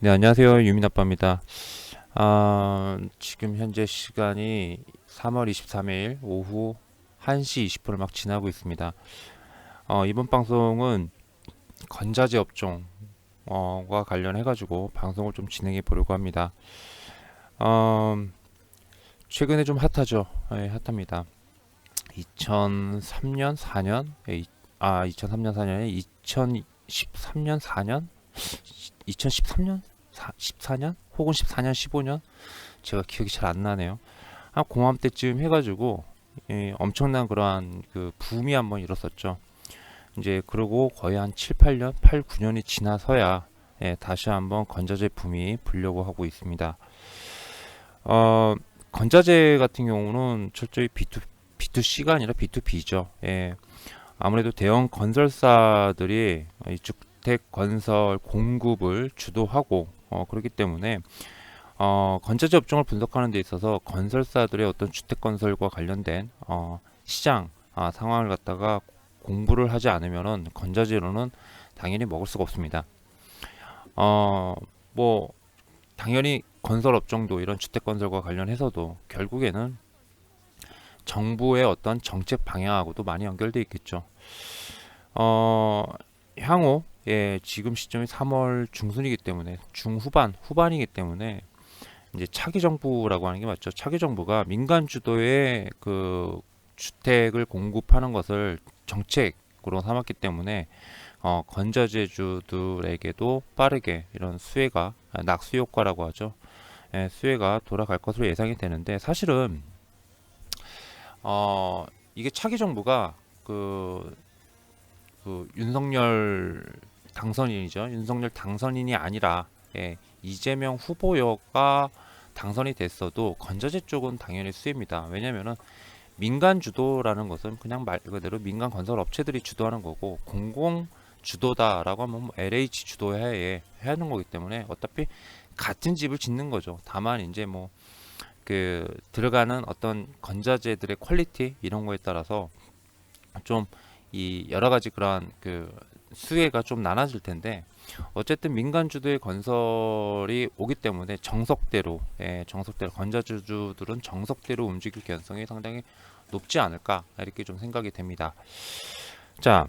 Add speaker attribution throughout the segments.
Speaker 1: 네, 안녕하세요. 유민아빠입니다. 아, 지금 현재 시간이 3월 23일 오후 1시 20분을 막 지나고 있습니다. 어, 이번 방송은 건자재 업종과 관련해가지고 방송을 좀 진행해 보려고 합니다. 어, 최근에 좀 핫하죠. 예, 핫합니다. 2003년, 4년, 예, 이- 아, 2003년, 4년에 2013년, 4년, 2013년, 14년 혹은 14년, 15년 제가 기억이 잘 안 나네요. 한 공함 때쯤 해가지고 예, 엄청난 그러한 그 붐이 한번 일었었죠. 이제 그러고 거의 한 7, 8년, 8, 9년이 지나서야 예, 다시 한번 건자재 붐이 불려고 하고 있습니다. 어, 건자재 같은 경우는 철저히 B2, B2C가 아니라 B2B죠. 예. 아무래도 대형 건설사들이 이 주택 건설 공급을 주도하고 어, 그렇기 때문에 어, 건자재 업종을 분석하는 데 있어서 건설사들의 어떤 주택 건설과 관련된 어, 시장 아, 상황을 갖다가 공부를 하지 않으면은 건자재로는 당연히 먹을 수가 없습니다. 어, 뭐 당연히 건설 업종도 이런 주택 건설과 관련해서도 결국에는 정부의 어떤 정책 방향하고도 많이 연결돼 있겠죠. 어, 향후 예, 지금 시점이 3월 중순이기 때문에 중후반 후반이기 때문에 이제 차기 정부라고 하는 게 맞죠. 차기 정부가 민간 주도의 그 주택을 공급하는 것을 정책으로 삼았기 때문에 어, 건자재주들에게도 빠르게 이런 수혜가 아, 낙수 효과라고 하죠. 예, 수혜가 돌아갈 것으로 예상이 되는데 사실은 어, 이게 차기 정부가 그, 그 윤석열 당선인이죠. 윤석열 당선인이 아니라 예, 이재명 후보여가 당선이 됐어도 건자재 쪽은 당연히 수혜입니다. 왜냐면은 민간 주도라는 것은 그냥 말 그대로 민간 건설 업체들이 주도하는 거고 공공 주도다라고 하면 뭐 LH 주도해야 하는 거기 때문에 어차피 같은 집을 짓는 거죠. 다만 이제 뭐 그 들어가는 어떤 건자재들의 퀄리티 이런 거에 따라서 좀 이 여러 가지 그러한 그 수혜가 좀 나눠질 텐데 어쨌든 민간 주도의 건설이 오기 때문에 정석대로 예, 정석대로 건자주주들은 정석대로 움직일 가능성이 상당히 높지 않을까 이렇게 좀 생각이 됩니다. 자,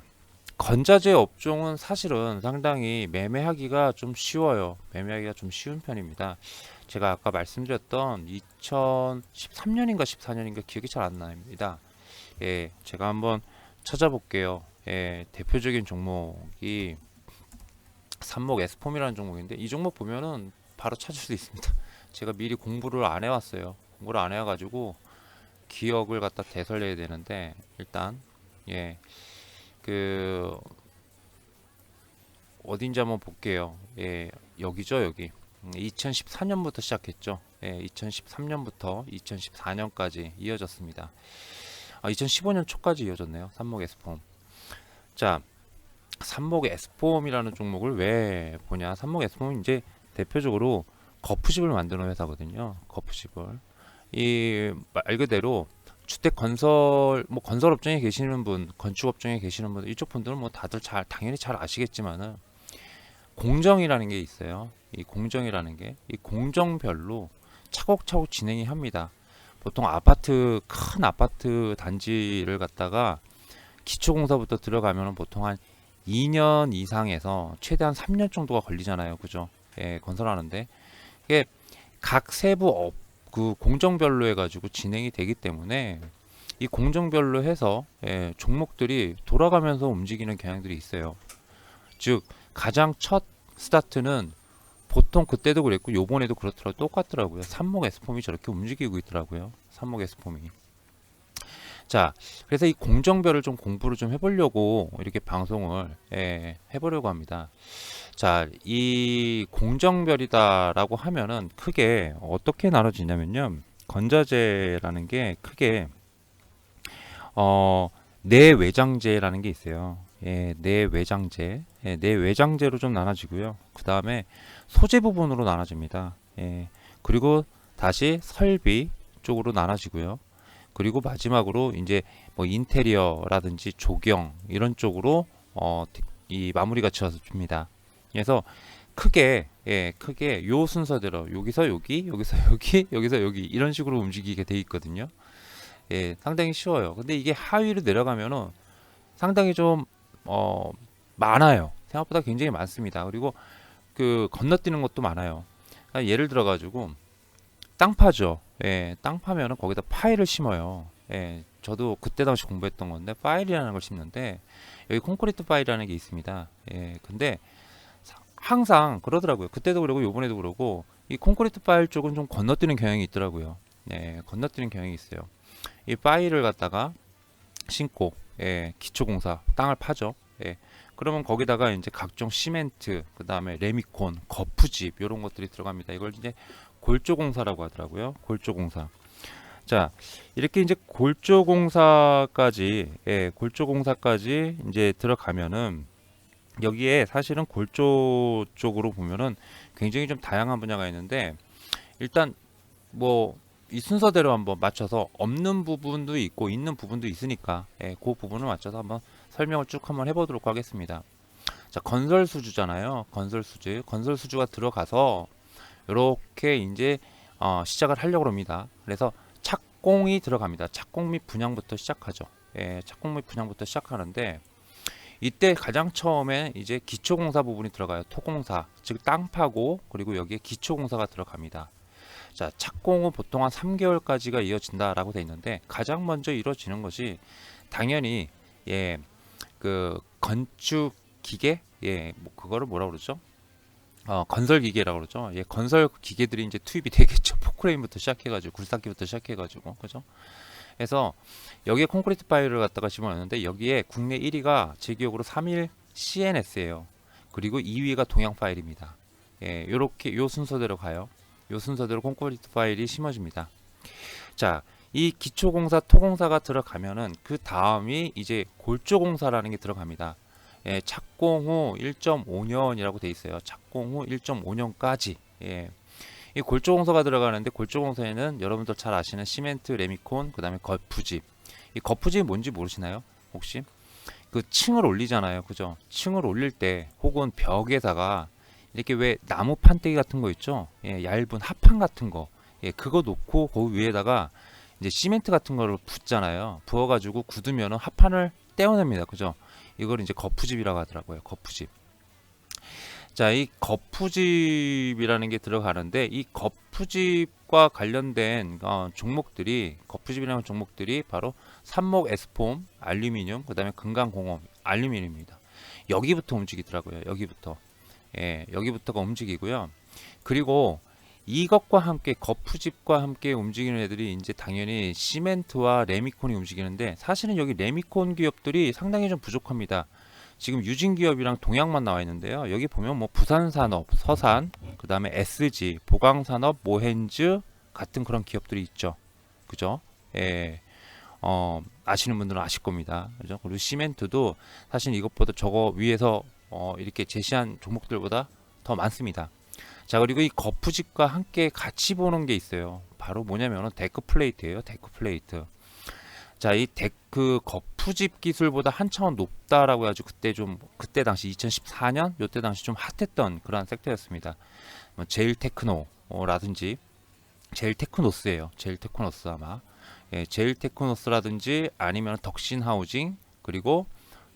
Speaker 1: 건자재 업종은 사실은 상당히 매매하기가 좀 쉬워요. 매매하기가 좀 쉬운 편입니다. 제가 아까 말씀드렸던 2013년인가 14년인가 기억이 잘 안 납니다. 예, 제가 한번 찾아볼게요. 예, 대표적인 종목이 삼목 에스폼이라는 종목인데 이 종목 보면은 바로 찾을 수 있습니다. 제가 미리 공부를 안 해왔어요. 공부를 안 해와가지고 기억을 갖다 되살려야 되는데 일단 예, 그 어딘지 한번 볼게요. 예, 여기죠 여기. 2014년부터 시작했죠. 예, 2013년부터 2014년까지 이어졌습니다. 아, 2015년 초까지 이어졌네요. 삼목 에스폼. 자, 삼목 에스폼이라는 종목을 왜 보냐? 삼목 에스폼은 이제 대표적으로 거푸집을 만드는 회사거든요. 거푸집을. 이 말 그대로 주택 건설 뭐 건설 업종에 계시는 분, 건축 업종에 계시는 분 이쪽 분들은 뭐 다들 잘 당연히 잘 아시겠지만은 공정이라는 게 있어요. 이 공정이라는 게 이 공정별로 차곡차곡 진행이 합니다. 보통 아파트 큰 아파트 단지를 갖다가 기초공사부터 들어가면은 보통 한 2년 이상에서 최대한 3년 정도가 걸리잖아요. 그죠? 예, 건설하는데 이게 각 세부 업, 그 공정별로 해가지고 진행이 되기 때문에 이 공정별로 해서 예, 종목들이 돌아가면서 움직이는 경향들이 있어요. 즉 가장 첫 스타트는 보통 그때도 그랬고 요번에도 그렇더라고 똑같더라고요. 삼목 에스폼이 저렇게 움직이고 있더라고요. 삼목 에스폼이. 자, 그래서 이 공정별을 좀 공부를 좀 해보려고 이렇게 방송을 예, 해보려고 합니다. 자, 이 공정별이다라고 하면은 크게 어떻게 나눠지냐면요. 건자재라는 게 크게 어, 내외장재라는 게 있어요. 예, 내외장재, 예, 내외장재로 좀 나눠지고요. 그 다음에 소재 부분으로 나눠집니다. 예, 그리고 다시 설비 쪽으로 나눠지고요. 그리고 마지막으로 이제 뭐 인테리어라든지 조경 이런 쪽으로 어, 이 마무리가 지어집니다. 그래서 크게 예 크게 요 순서대로 여기서 여기 여기서 여기 여기서 여기 이런 식으로 움직이게 돼 있거든요. 예 상당히 쉬워요. 근데 이게 하위로 내려가면은 상당히 좀 어 많아요. 생각보다 굉장히 많습니다. 그리고 그 건너뛰는 것도 많아요. 그러니까 예를 들어 가지고 땅 파죠. 예, 땅 파면은 거기다 파일을 심어요. 예, 저도 그때 당시 공부했던 건데 파일이라는 걸 심는데 여기 콘크리트 파일이라는 게 있습니다. 예, 근데 사- 항상 그러더라고요. 그때도 그러고 요번에도 그러고 이 콘크리트 파일 쪽은 좀 건너뛰는 경향이 있더라고요. 예, 건너뛰는 경향이 있어요. 이 파일을 갖다가 신고 예, 기초공사 땅을 파죠. 예, 그러면 거기다가 이제 각종 시멘트, 그 다음에 레미콘, 거푸집 이런 것들이 들어갑니다. 이걸 이제 골조공사라고 하더라고요. 골조공사. 자, 이렇게 이제 골조공사까지, 예, 골조공사까지 이제 들어가면은 여기에 사실은 골조 쪽으로 보면은 굉장히 좀 다양한 분야가 있는데 일단 뭐 이 순서대로 한번 맞춰서 없는 부분도 있고 있는 부분도 있으니까 예, 그 부분을 맞춰서 한번 설명을 쭉 한번 해보도록 하겠습니다. 자, 건설 수주잖아요. 건설 수주, 건설 수주가 들어가서 이렇게 이제 어, 시작을 하려고 합니다. 그래서 착공이 들어갑니다. 착공 및 분양부터 시작하죠. 예, 착공 및 분양부터 시작하는데 이때 가장 처음에 이제 기초공사 부분이 들어가요. 토공사, 즉 땅 파고 그리고 여기에 기초공사가 들어갑니다. 자, 착공은 보통 한 3개월까지가 이어진다라고 돼 있는데 가장 먼저 이루어지는 것이 당연히 예, 그 건축 기계, 예, 뭐 그거를 뭐라 그러죠? 어, 건설 기계라고 그러죠. 예, 건설 기계들이 이제 투입이 되겠죠. 포크레인부터 시작해가지고 굴삭기부터 시작해가지고 그죠? 그래서 여기에 콘크리트 파일을 갖다가 집어넣는데 여기에 국내 1위가 제 기억으로 3일 CNS예요. 그리고 2위가 동양 파일입니다. 예, 요렇게 요 순서대로 가요. 요 순서대로 콘크리트 파일이 심어집니다. 자, 이 기초공사, 토공사가 들어가면은 그 다음이 이제 골조공사라는 게 들어갑니다. 예, 착공 후 1.5년이라고 돼 있어요. 착공 후 1.5년까지. 예. 이 골조공사가 들어가는데 골조공사에는 여러분들 잘 아시는 시멘트, 레미콘, 그다음에 거푸집. 이 거푸집이 뭔지 모르시나요? 혹시 그 층을 올리잖아요. 그죠? 층을 올릴 때 혹은 벽에다가 이렇게 왜 나무 판때기 같은 거 있죠? 예, 얇은 합판 같은 거. 예, 그거 놓고 그 위에다가 이제 시멘트 같은 거를 붓잖아요. 부어가지고 굳으면은 합판을 떼어냅니다. 그죠? 이걸 이제 거푸집이라고 하더라고요. 거푸집. 자, 이 거푸집이라는 게 들어가는데 이 거푸집과 관련된 어, 종목들이 거푸집이라는 종목들이 바로 삼목 에스폼, 알루미늄, 그다음에 금강공업, 알루미늄입니다. 여기부터 움직이더라고요. 여기부터. 예, 여기부터가 움직이고요. 그리고 이것과 함께 거푸집과 함께 움직이는 애들이 이제 당연히 시멘트와 레미콘이 움직이는데 사실은 여기 레미콘 기업들이 상당히 좀 부족합니다. 지금 유진 기업이랑 동양만 나와 있는데요. 여기 보면 뭐 부산산업, 서산, 그 다음에 SG, 보강산업, 모헨즈 같은 그런 기업들이 있죠. 그죠? 예. 어, 아시는 분들은 아실 겁니다. 그죠? 그리고 시멘트도 사실 이것보다 저거 위에서 어, 이렇게 제시한 종목들보다 더 많습니다. 자, 그리고 이 거푸집과 함께 같이 보는 게 있어요. 바로 뭐냐면은 데크 플레이트예요. 데크 플레이트. 자, 이 데크 거푸집 기술보다 한 차원 높다라고 해가지고 그때 좀 그때 당시 2014년 요때 당시 좀 핫했던 그런 섹터였습니다. 뭐 제일 테크노라든지 제일 테크노스예요. 제일 테크노스 아마 예, 제일 테크노스라든지 아니면 덕신 하우징 그리고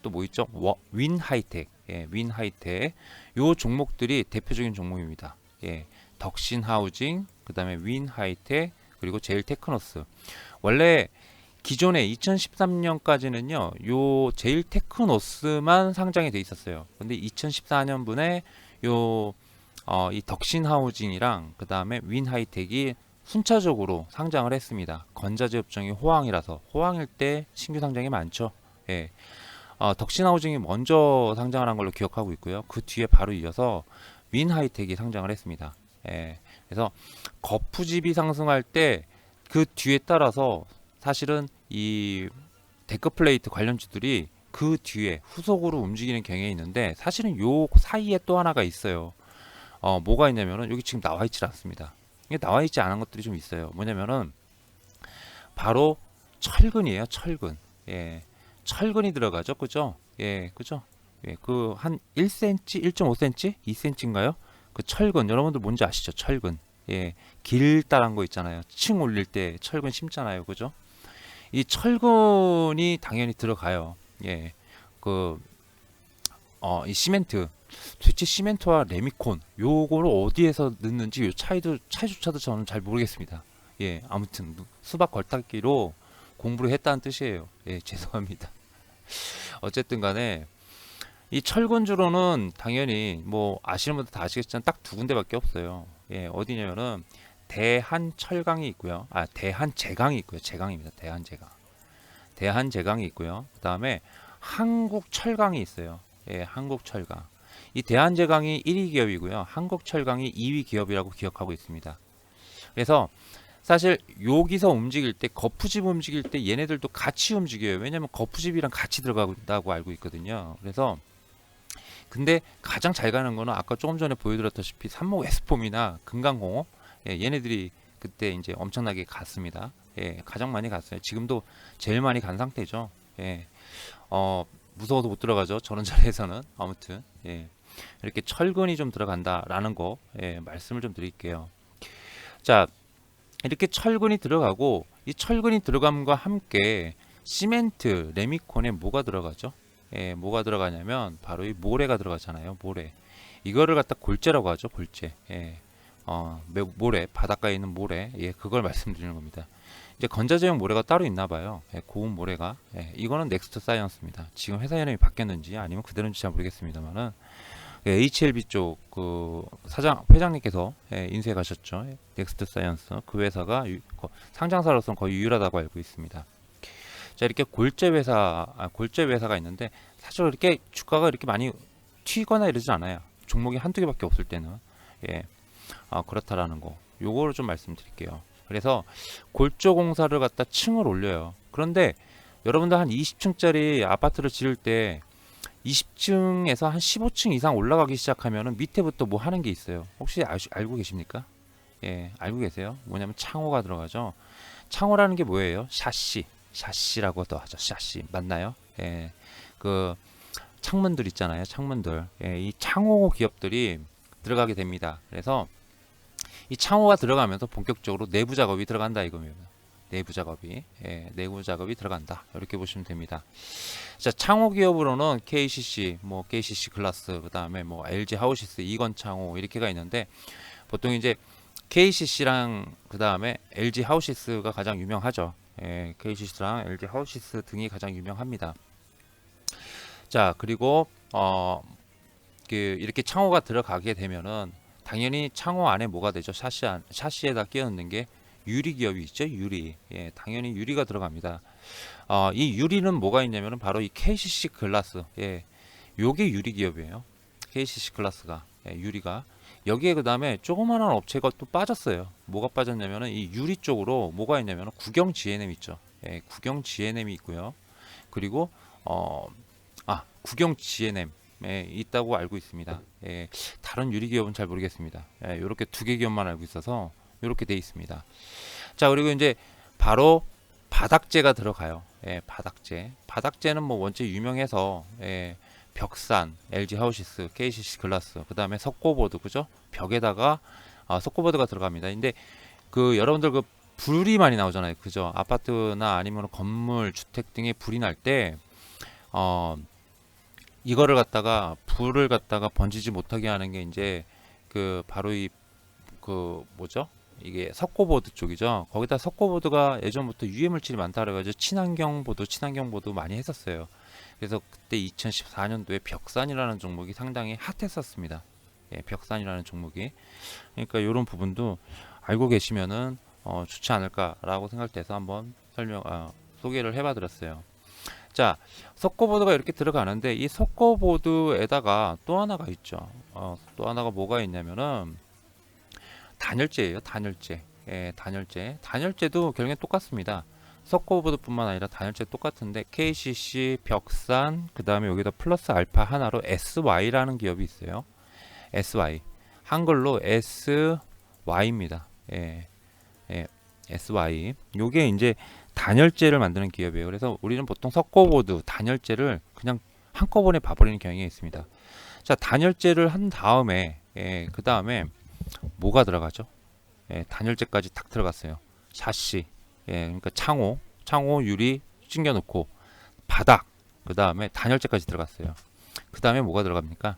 Speaker 1: 또 뭐 있죠? 워- 윈 하이텍, 예, 윈 하이텍 요 종목들이 대표적인 종목입니다. 예, 덕신 하우징, 그 다음에 윈 하이텍 그리고 제일 테크노스 원래 기존에 2013년까지는요, 요 제일 테크노스만 상장이 돼 있었어요. 근데 2014년분에 요, 어, 이 덕신 하우징이랑 그 다음에 윈 하이텍이 순차적으로 상장을 했습니다. 건자재 업종이 호황이라서 호황일 때 신규 상장이 많죠. 예. 어, 덕신 하우징이 먼저 상장을 한 걸로 기억하고 있고요. 그 뒤에 바로 이어서 윈 하이텍이 상장을 했습니다. 예. 그래서 거푸집이 상승할 때 그 뒤에 따라서 사실은 이 데크 플레이트 관련주들이 그 뒤에 후속으로 움직이는 경향이 있는데 사실은 요 사이에 또 하나가 있어요. 어, 뭐가 있냐면은 여기 지금 나와 있지 않습니다. 이게 나와 있지 않은 것들이 좀 있어요. 뭐냐면은 바로 철근이에요. 철근. 예. 철근이 들어가죠. 그죠? 예, 그죠? 예, 그 한 1cm, 1.5cm, 2cm인가요? 그 철근 여러분들 뭔지 아시죠? 철근. 예. 길다란 거 있잖아요. 층 올릴 때 철근 심잖아요. 그죠? 이 철근이 당연히 들어가요. 예. 그 어, 이 시멘트 도대체 시멘트와 레미콘 요거를 어디에서 넣는지 요 차이도 차이조차도 저는 잘 모르겠습니다. 예, 아무튼 수박 걸타기로 공부를 했다는 뜻이에요. 예, 죄송합니다. 어쨌든 간에 이 철근주로는 당연히 뭐 아시는 분들 다 아시겠지만 딱 두 군데밖에 없어요. 예, 어디냐면은 대한철강이 있고요. 아, 대한제강이 있고요. 제강입니다. 대한제강. 대한제강이 있고요. 그다음에 한국철강이 있어요. 예, 한국철강. 이 대한제강이 1위 기업이고요. 한국철강이 2위 기업이라고 기억하고 있습니다. 그래서 사실 여기서 움직일 때 거푸집 움직일 때 얘네들도 같이 움직여요. 왜냐면 거푸집이랑 같이 들어가다고 알고 있거든요. 그래서 근데 가장 잘 가는 거는 아까 조금 전에 보여드렸다시피 삼목 에스폼이나 금강공업 예, 얘네들이 그때 이제 엄청나게 갔습니다. 예, 가장 많이 갔어요. 지금도 제일 많이 간 상태죠. 예, 어, 무서워도 못 들어가죠. 저런 자리에서는 아무튼 예, 이렇게 철근이 좀 들어간다라는 거 예, 말씀을 좀 드릴게요. 자, 이렇게 철근이 들어가고 이 철근이 들어감과 함께 시멘트, 레미콘에 뭐가 들어가죠? 예, 뭐가 들어가냐면 바로 이 모래가 들어가잖아요. 모래. 이거를 갖다 골재라고 하죠. 골재. 예. 어, 매- 모래, 바닷가에 있는 모래. 예, 그걸 말씀드리는 겁니다. 이제 건자제형 모래가 따로 있나 봐요. 예, 고운 모래가. 예, 이거는 넥스트 사이언스입니다. 지금 회사 이름이 바뀌었는지 아니면 그대로인지 잘 모르겠습니다만은 예, HLB 쪽 그 사장 회장님께서 예, 인수해 가셨죠. 예, 넥스트 사이언스 그 회사가 유- 거- 상장사로서는 거의 유일하다고 알고 있습니다. 자 이렇게 골재 회사 아, 골재 회사가 있는데 사실 이렇게 주가가 이렇게 많이 튀거나 이러지 않아요. 종목이 한두 개밖에 없을 때는 예 아, 그렇다라는 거 요거를 좀 말씀드릴게요. 그래서 골조 공사를 갖다 층을 올려요. 그런데 여러분들 한 20층짜리 아파트를 지을 때 20층에서 한 15층 이상 올라가기 시작하면은 밑에부터 뭐 하는 게 있어요. 혹시 알, 알고 계십니까? 예, 알고 계세요? 뭐냐면 창호가 들어가죠. 창호라는 게 뭐예요? 샤시, 샤시라고도 하죠. 샤시 맞나요? 예, 그 창문들 있잖아요. 창문들. 예, 이 창호 기업들이 들어가게 됩니다. 그래서 이 창호가 들어가면서 본격적으로 내부 작업이 들어간다 이겁니다. 내부 작업이 예, 내부 작업이 들어간다 이렇게 보시면 됩니다. 자 창호 기업으로는 KCC, 뭐 KCC 글라스, 그 다음에 뭐 LG 하우시스, 이건 창호 이렇게가 있는데 보통 이제 KCC랑 그 다음에 LG 하우시스가 가장 유명하죠. 예, KCC랑 LG 하우시스 등이 가장 유명합니다. 자 그리고 어, 그 이렇게 창호가 들어가게 되면은 당연히 창호 안에 뭐가 되죠? 샤시 안, 샤시에다 끼얹는 게 유리 기업이 있죠. 유리. 예, 당연히 유리가 들어갑니다. 어, 이 유리는 뭐가 있냐면은 바로 이 KCC 글라스. 예. 요게 유리 기업이에요. KCC 글라스가. 예, 유리가. 여기에 그 다음에 조그마한 업체가 또 빠졌어요. 뭐가 빠졌냐면은 이 유리 쪽으로 뭐가 있냐면은 구경 GNM 있죠. 예, 구경 GNM이 있고요. 그리고 어, 아, 구경 GNM 에 있다고 알고 있습니다. 예, 다른 유리 기업은 잘 모르겠습니다. 예, 이렇게 두 개 기업만 알고 있어서 이렇게 돼 있습니다. 자 그리고 이제 바로 바닥재가 들어가요. 예, 바닥재. 바닥재는 뭐 원체 유명해서 예, 벽산, LG 하우시스, KCC 글라스, 그 다음에 석고보드, 그죠? 벽에다가 아, 석고보드가 들어갑니다. 근데 그 여러분들 그 불이 많이 나오잖아요, 그죠? 아파트나 아니면 건물, 주택 등에 불이 날 때 어, 이거를 갖다가 불을 갖다가 번지지 못하게 하는 게 이제 그 바로 이 그 뭐죠? 이게 석고보드 쪽이죠. 거기다 석고보드가 예전부터 유해 물질이 많다 그래가지고 친환경 보드, 친환경 보드 많이 했었어요. 그래서 그때 2014년도에 벽산이라는 종목이 상당히 핫했었습니다. 예, 벽산이라는 종목이. 그러니까 이런 부분도 알고 계시면은 어, 좋지 않을까라고 생각돼서 한번 설명, 아, 소개를 해봐드렸어요. 자, 석고보드가 이렇게 들어가는데 이 석고보드에다가 또 하나가 있죠. 어, 또 하나가 뭐가 있냐면은 단열재예요. 단열재. 예, 단열재. 단열재도 결국엔 똑같습니다. 석고보드뿐만 아니라 단열재 똑같은데 KCC, 벽산, 그 다음에 여기다 플러스 알파 하나로 SY라는 기업이 있어요. SY. 한글로 SY입니다. 예, 예, SY. 요게 이제 단열재를 만드는 기업이에요. 그래서 우리는 보통 석고보드, 단열재를 그냥 한꺼번에 봐버리는 경향이 있습니다. 자, 단열재를 한 다음에 예, 그 다음에 뭐가 들어가죠? 예, 단열재까지 탁 들어갔어요. 샤시, 예, 그러니까 창호, 창호 유리 찡겨놓고 바닥, 그 다음에 단열재까지 들어갔어요. 그 다음에 뭐가 들어갑니까?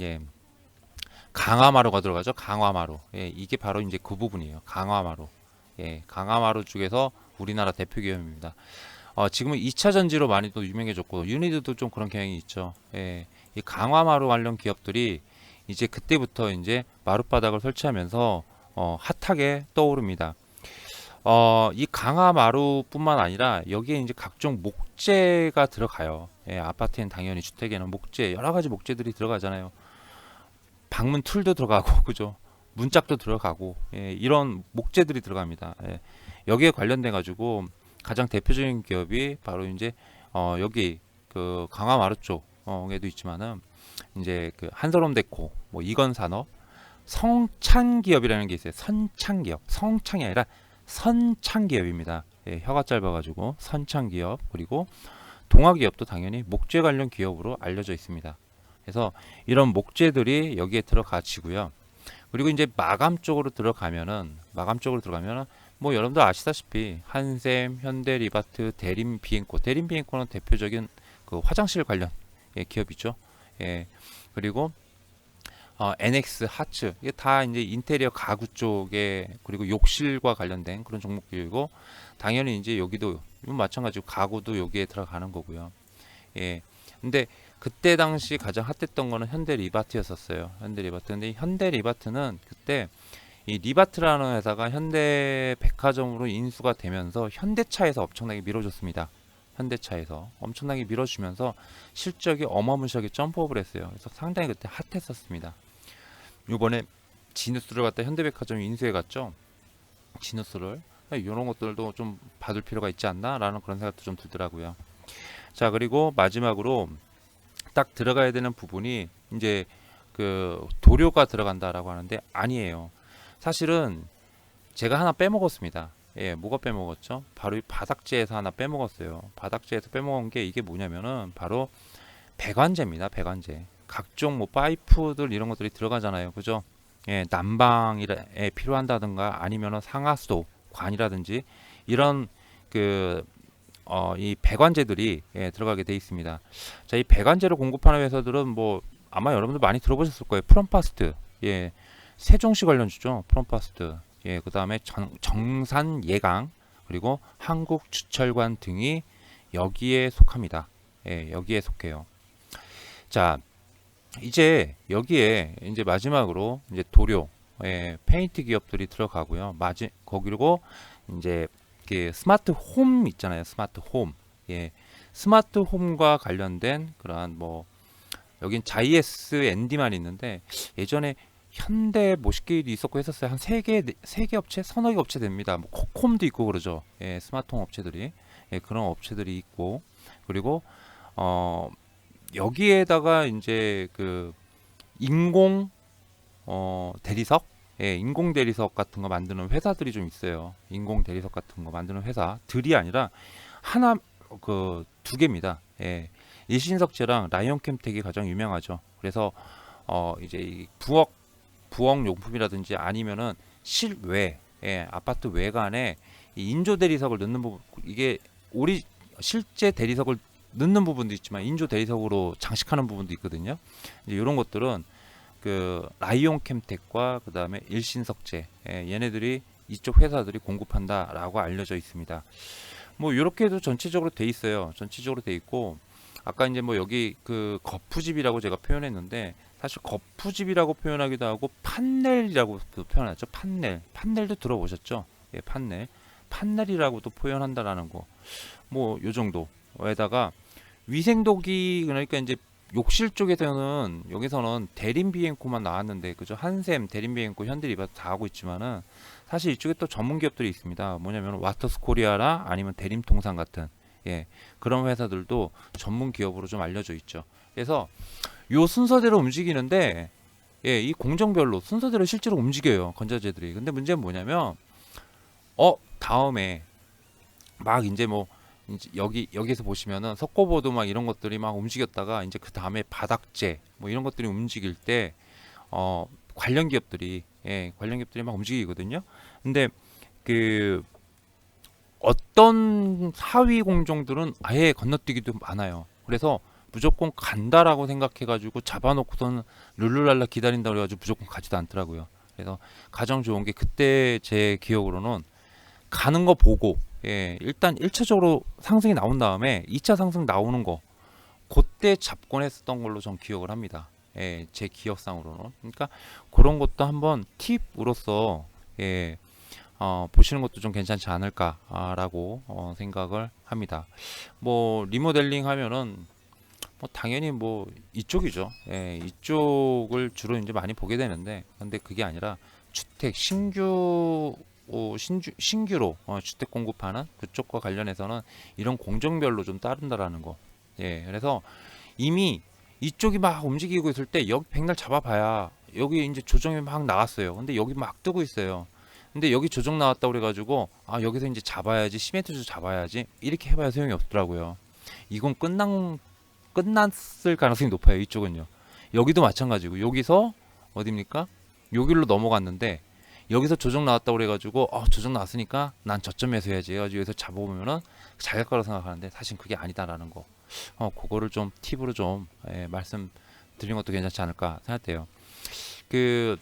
Speaker 1: 예, 강화마루가 들어가죠. 강화마루. 예, 이게 바로 이제 그 부분이에요. 강화마루. 예, 강화마루 쪽에서 우리나라 대표 기업입니다. 어, 지금은 2차 전지로 많이 또 유명해졌고 유니드도 좀 그런 경향이 있죠. 예, 이 강화마루 관련 기업들이 이제 그때부터 이제 마룻바닥을 설치하면서 어, 핫하게 떠오릅니다. 어, 이 강화마루뿐만 아니라 여기에 이제 각종 목재가 들어가요. 예, 아파트엔 당연히 주택에는 목재 여러 가지 목재들이 들어가잖아요. 방문 툴도 들어가고 그죠? 문짝도 들어가고 예, 이런 목재들이 들어갑니다. 예, 여기에 관련돼 가지고 가장 대표적인 기업이 바로 이제 어, 여기 그 강화마루 쪽에도 있지만은 이제 그 한솔홈데코, 뭐 이건산업, 성창 기업이라는 게 있어요. 선창 기업, 성창이 아니라 선창기업입니다. 예, 혀가 짧아가지고 선창기업 그리고 동아기업도 당연히 목재 관련 기업으로 알려져 있습니다. 그래서 이런 목재들이 여기에 들어가지고요. 그리고 이제 마감 쪽으로 들어가면은 마감 쪽으로 들어가면은 뭐 여러분들 아시다시피 한샘, 현대리바트, 대림 비행코, 대림 비행코는 대표적인 그 화장실 관련 예, 기업이죠. 예. 그리고 어, NX 하츠 이게 다 이제 인테리어 가구 쪽에 그리고 욕실과 관련된 그런 종목들이고 당연히 이제 여기도 마찬가지로 가구도 여기에 들어가는 거고요. 예. 근데 그때 당시 가장 핫했던 거는 현대 리바트였었어요. 현대 리바트. 근데 이 현대 리바트는 그때 이 리바트라는 회사가 현대 백화점으로 인수가 되면서 현대차에서 엄청나게 밀어줬습니다. 현대차에서 엄청나게 밀어주면서 실적이 어마무시하게 점프업을 했어요. 그래서 상당히 그때 핫했었습니다. 이번에 지누스를 갖다 현대백화점이 인수해 갔죠. 지누스를 이런 것들도 좀 받을 필요가 있지 않나라는 그런 생각도 좀 들더라고요. 자 그리고 마지막으로 딱 들어가야 되는 부분이 이제 그 도료가 들어간다라고 하는데 아니에요. 사실은 제가 하나 빼먹었습니다. 예, 뭐가 빼먹었죠? 바로 이 바닥재에서 하나 빼먹었어요. 바닥재에서 빼먹은 게 이게 뭐냐면은 바로 배관재입니다. 배관재. 각종 뭐 파이프들 이런 것들이 들어가잖아요. 그죠? 예, 난방에 필요한다든가 아니면은 상하수도 관이라든지 이런 그 어, 이 배관재들이 예, 들어가게 돼 있습니다. 자, 이 배관재를 공급하는 회사들은 뭐 아마 여러분들 많이 들어보셨을 거예요. 프롬파스트, 예, 세종시 관련주죠. 프롬파스트, 예, 그 다음에 정산 예강 그리고 한국 주철관 등이 여기에 속합니다. 예, 여기에 속해요. 자, 이제 여기에 이제 마지막으로 이제 도료, 예, 페인트 기업들이 들어가고요. 마지 거기고 이제 그 스마트 홈 있잖아요. 스마트 홈. 예. 스마트 홈과 관련된 그러한 뭐 여긴 엔디만 있는데 예전에 현대 모식길이 있었고 했었어요. 한 세 개 세 개 업체, 서너 개 업체 됩니다. 뭐 코콤도 있고 그러죠. 예, 스마트홈 업체들이 예, 그런 업체들이 있고 그리고 어 여기에다가 이제 그 인공 어 대리석 예, 인공 대리석 같은 거 만드는 회사들이 좀 있어요. 인공 대리석 같은 거 만드는 회사들이 아니라 하나 그 두 개입니다. 예. 일신석재랑 라이온캠텍이 가장 유명하죠. 그래서 어 이제 이 부엌 부엌 용품이라든지 아니면은 실외 예, 아파트 외관에 이 인조 대리석을 넣는 부분 이게 우리 실제 대리석을 넣는 부분도 있지만 인조 대리석으로 장식하는 부분도 있거든요. 이제 이런 것들은 그 라이온 캠텍과 그 다음에 일신석재 예, 얘네들이 이쪽 회사들이 공급한다라고 알려져 있습니다. 뭐 이렇게도 전체적으로 돼 있어요. 전체적으로 돼 있고 아까 이제 뭐 여기 그 거푸집이라고 제가 표현했는데 사실 거푸집이라고 표현하기도 하고 판넬이라고 표현하죠. 판넬, 판넬도 들어보셨죠? 예, 판넬, 판넬이라고도 표현한다라는 거. 뭐 요 정도 에다가 위생도기 그러니까 이제 욕실 쪽에서는 여기서는 대림 비행코만 나왔는데 그죠? 한샘 대림 비행코 현대리바트 다 하고 있지만은 사실 이쪽에 또 전문 기업들이 있습니다. 뭐냐면 와터스 코리아라 아니면 대림 통상 같은 예 그런 회사들도 전문 기업으로 좀 알려져 있죠. 그래서 요 순서대로 움직이는데 예 이 공정별로 순서대로 실제로 움직여요 건자재들이. 근데 문제는 뭐냐면 어 다음에 막 이제 뭐 이제 여기 여기서 보시면은 석고보드 막 이런 것들이 막 움직였다가 이제 그 다음에 바닥재 뭐 이런 것들이 움직일 때 어 관련 기업들이 예, 관련 기업들이 막 움직이거든요. 근데 그 어떤 하위 공종들은 아예 건너뛰기도 많아요. 그래서 무조건 간다라고 생각해가지고 잡아놓고서는 룰루랄라 기다린다 그래가지고 무조건 가지도 않더라고요. 그래서 가장 좋은 게 그때 제 기억으로는 가는 거 보고 예, 일단 1차적으로 상승이 나온 다음에 2차 상승 나오는 거 그때 잡곤 했었던 걸로 전 기억을 합니다. 예, 제 기억상으로는. 그러니까 그런 것도 한번 팁으로서 예, 어, 보시는 것도 좀 괜찮지 않을까라고 어, 생각을 합니다. 뭐 리모델링 하면은 뭐 당연히 뭐 이쪽이죠. 예, 이쪽을 주로 이제 많이 보게 되는데 근데 그게 아니라 주택 신규 어, 신주, 신규로 어, 주택 공급하는 그쪽과 관련해서는 이런 공정별로 좀 따른다라는 거. 예, 그래서 이미 이쪽이 막 움직이고 있을 때 여기 백날 잡아봐야 여기 이제 조정이 막 나왔어요. 근데 여기 막 뜨고 있어요. 근데 여기 조정 나왔다 그래가지고 아 여기서 이제 잡아야지 시멘트도 잡아야지 이렇게 해봐야 소용이 없더라고요. 이건 끝난 끝났을 가능성이 높아요. 이쪽은요. 여기도 마찬가지고 여기서 어딥니까? 여기로 넘어갔는데 여기서 조정 나왔다고 그래가지고 어 조정 나왔으니까 난 저점에서 해야지 해가지고 여기서 잡아보면은 잘 갈 거라고 생각하는데 사실 그게 아니다라는 거. 어 그거를 좀 팁으로 좀 예, 말씀드리는 것도 괜찮지 않을까 생각돼요. 그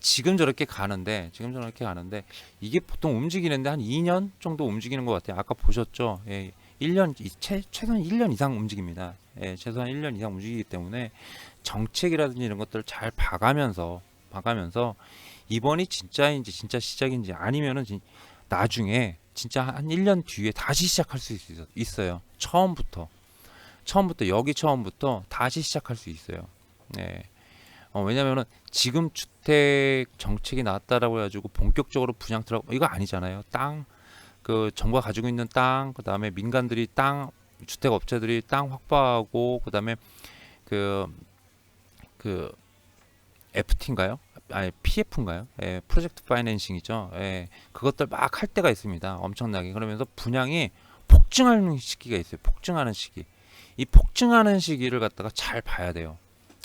Speaker 1: 지금 저렇게 가는데 지금 저렇게 가는데 이게 보통 움직이는데 한 2년 정도 움직이는 것 같아요. 아까 보셨죠? 예, 1년 이- 최, 최소한 1년 이상 움직입니다. 예, 최소한 1년 이상 움직이기 때문에 정책이라든지 이런 것들을 잘 봐가면서 봐 가면서 이번이 진짜인지 진짜 시작인지 아니면은 진- 나중에 진짜 한 1년 뒤에 다시 시작할 수 있- 있어요. 처음부터 처음부터 여기 처음부터 다시 시작할 수 있어요. 네. 어, 왜냐면은 지금 주택 정책이 나왔다라고 해가지고 본격적으로 분양 들어 이거 아니잖아요. 땅 그 정부가 가지고 있는 땅 그다음에 민간들이 땅 주택 업체들이 땅 확보하고 그다음에 그그 FT인가요? 아니 PF인가요? 예, 프로젝트 파이낸싱이죠. 예, 그것들 막 할 때가 있습니다. 엄청나게 그러면서 분양이 폭증하는 시기가 있어요. 폭증하는 시기. 이 폭증하는 시기를 갖다가 잘 봐야 돼요.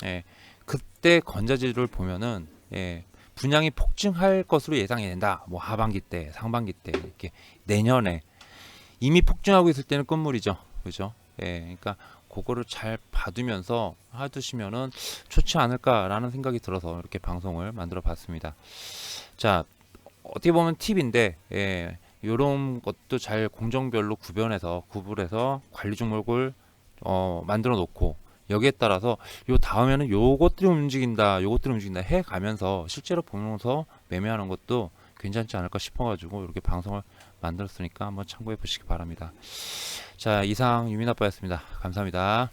Speaker 1: 예, 그때 건자지를 보면은 예, 분양이 폭증할 것으로 예상이 된다. 뭐 하반기 때, 상반기 때 이렇게 내년에 이미 폭증하고 있을 때는 끝물이죠. 그죠? 예, 그러니까 그거를 잘 봐두면서 해두시면은 좋지 않을까라는 생각이 들어서 이렇게 방송을 만들어 봤습니다. 자, 어떻게 보면 팁인데, 예, 이런 것도 잘 공정별로 구별해서 구분해서 관리 종목을 어, 만들어 놓고 여기에 따라서 요 다음에는 요것들이 움직인다, 요것들이 움직인다 해 가면서 실제로 보면서 매매하는 것도 괜찮지 않을까 싶어가지고 이렇게 방송을 만들었으니까 한번 참고해 보시기 바랍니다. 자, 이상 유민 아빠였습니다. 감사합니다.